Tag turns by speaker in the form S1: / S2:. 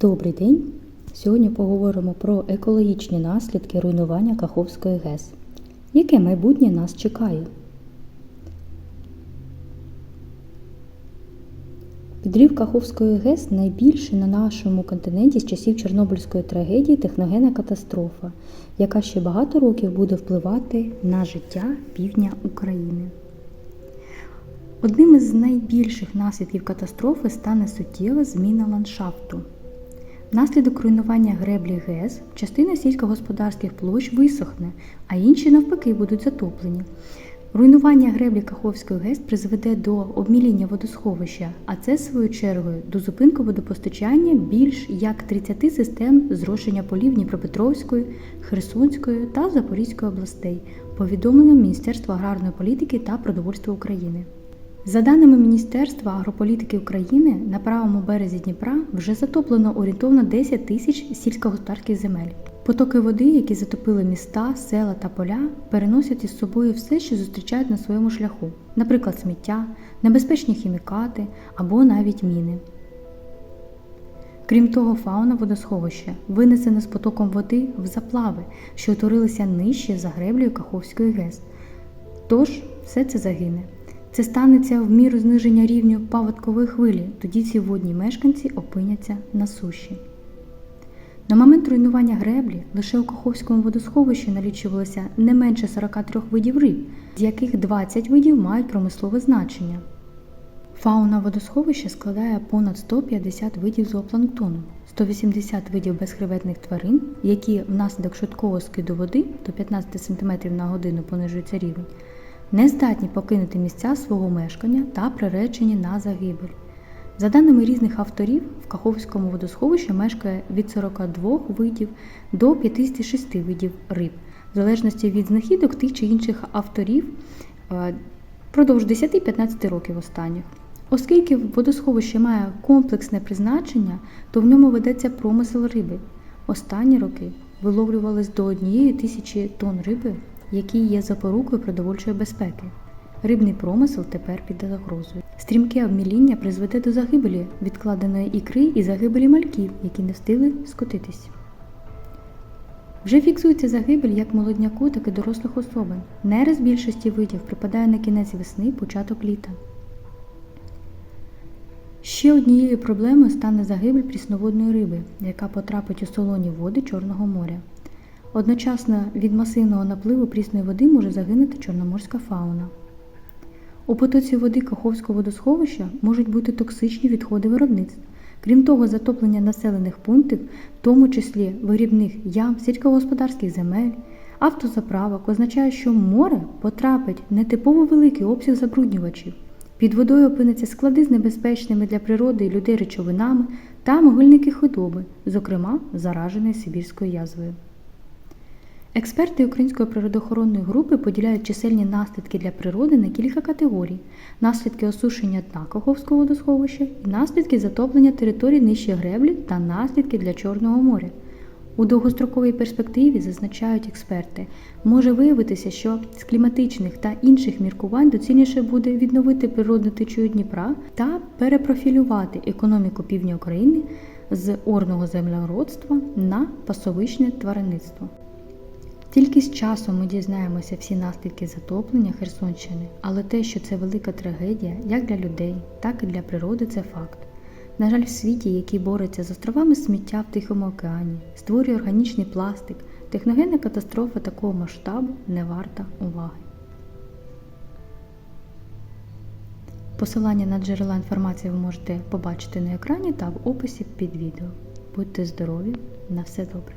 S1: Добрий день! Сьогодні поговоримо про екологічні наслідки руйнування Каховської ГЕС. Яке майбутнє нас чекає? Підрив Каховської ГЕС найбільший на нашому континенті з часів Чорнобильської трагедії техногенна катастрофа, яка ще багато років буде впливати на життя півдня України. Одним із найбільших наслідків катастрофи стане суттєва зміна ландшафту. Внаслідок руйнування греблі ГЕС частина сільськогосподарських площ висохне, а інші навпаки будуть затоплені. Руйнування греблі Каховської ГЕС призведе до обміління водосховища, а це, свою чергою, до зупинку водопостачання більш як 30 систем зрошення полів Дніпропетровської, Херсонської та Запорізької областей, повідомленням Міністерства аграрної політики та продовольства України. За даними Міністерства агрополітики України, на правому березі Дніпра вже затоплено орієнтовно 10 тисяч сільськогосподарських земель. Потоки води, які затопили міста, села та поля, переносять із собою все, що зустрічають на своєму шляху, наприклад, сміття, небезпечні хімікати або навіть міни. Крім того, фауна водосховища винесена з потоком води в заплави, що утворилися нижче за греблею Каховської ГЕС. Тож все це загине. Це станеться в міру зниження рівню паводкової хвилі, тоді ці водні мешканці опиняться на суші. На момент руйнування греблі лише у Каховському водосховищі налічувалося не менше 43 видів риб, з яких 20 видів мають промислове значення. Фауна водосховища складає понад 150 видів зоопланктону, 180 видів безхребетних тварин, які внаслідок швидкого скиду води до 15 см на годину понижується рівень, не здатні покинути місця свого мешкання та приречені на загибель. За даними різних авторів, в Каховському водосховищі мешкає від 42 видів до 56 видів риб, в залежності від знахідок тих чи інших авторів е, впродовж 10-15 років останніх. Оскільки водосховище має комплексне призначення, то в ньому ведеться промисел риби. Останні роки виловлювались до однієї тисячі тонн риби, які є запорукою продовольчої безпеки. Рибний промисел тепер під загрозою. Стрімке обміління призведе до загибелі відкладеної ікри і загибелі мальків, які не встигли скотитись. Вже фіксується загибель як молодняку, так і дорослих особин. Нерест більшості видів припадає на кінець весни, початок літа. Ще однією проблемою стане загибель прісноводної риби, яка потрапить у солоні води Чорного моря. Одночасно від масивного напливу прісної води може загинути чорноморська фауна. У потоці води Каховського водосховища можуть бути токсичні відходи виробництв. Крім того, затоплення населених пунктів, в тому числі вирібних ям, сільськогосподарських земель, автозаправок, означає, що в море потрапить нетипово великий обсяг забруднювачів. Під водою опиниться склади з небезпечними для природи і людей речовинами та могильники худоби, зокрема зараженої Сибірською язвою. Експерти Української природоохоронної групи поділяють чисельні наслідки для природи на кілька категорій: наслідки осушення дна Каховського водосховища наслідки затоплення територій нижче греблі та наслідки для Чорного моря. У довгостроковій перспективі, зазначають експерти, може виявитися, що з кліматичних та інших міркувань доцільніше буде відновити природну течію Дніпра та перепрофілювати економіку півдня України з орного землеродства на пасовичне тваринництво. Тільки з часом ми дізнаємося всі наслідки затоплення Херсонщини, але те, що це велика трагедія як для людей, так і для природи, це факт. На жаль, в світі, який бореться з островами сміття в Тихому океані, створює органічний пластик, техногенна катастрофа такого масштабу не варта уваги. Посилання на джерела інформації ви можете побачити на екрані та в описі під відео. Будьте здорові! На все добре!